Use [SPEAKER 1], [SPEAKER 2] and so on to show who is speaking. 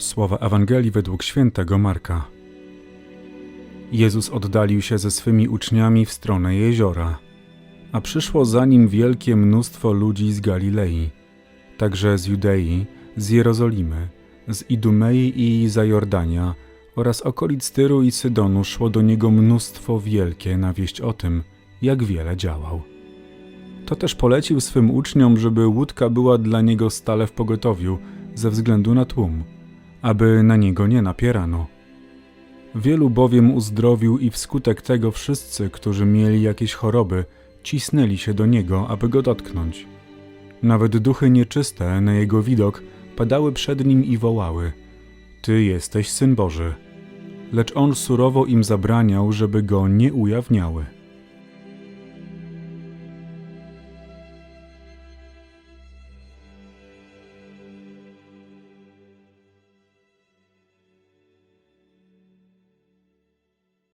[SPEAKER 1] Słowa Ewangelii według świętego Marka. Jezus oddalił się ze swymi uczniami w stronę jeziora, a przyszło za nim wielkie mnóstwo ludzi z Galilei, także z Judei, z Jerozolimy, z Idumei i Zajordania oraz okolic Tyru i Sydonu szło do niego mnóstwo wielkie na wieść o tym, jak wiele działał. To też polecił swym uczniom, żeby łódka była dla niego stale w pogotowiu ze względu na tłum, aby na niego nie napierano. Wielu bowiem uzdrowił i wskutek tego wszyscy, którzy mieli jakieś choroby, cisnęli się do niego, aby go dotknąć. Nawet duchy nieczyste na jego widok padały przed nim i wołały: Ty jesteś syn Boży. Lecz on surowo im zabraniał, żeby go nie ujawniały.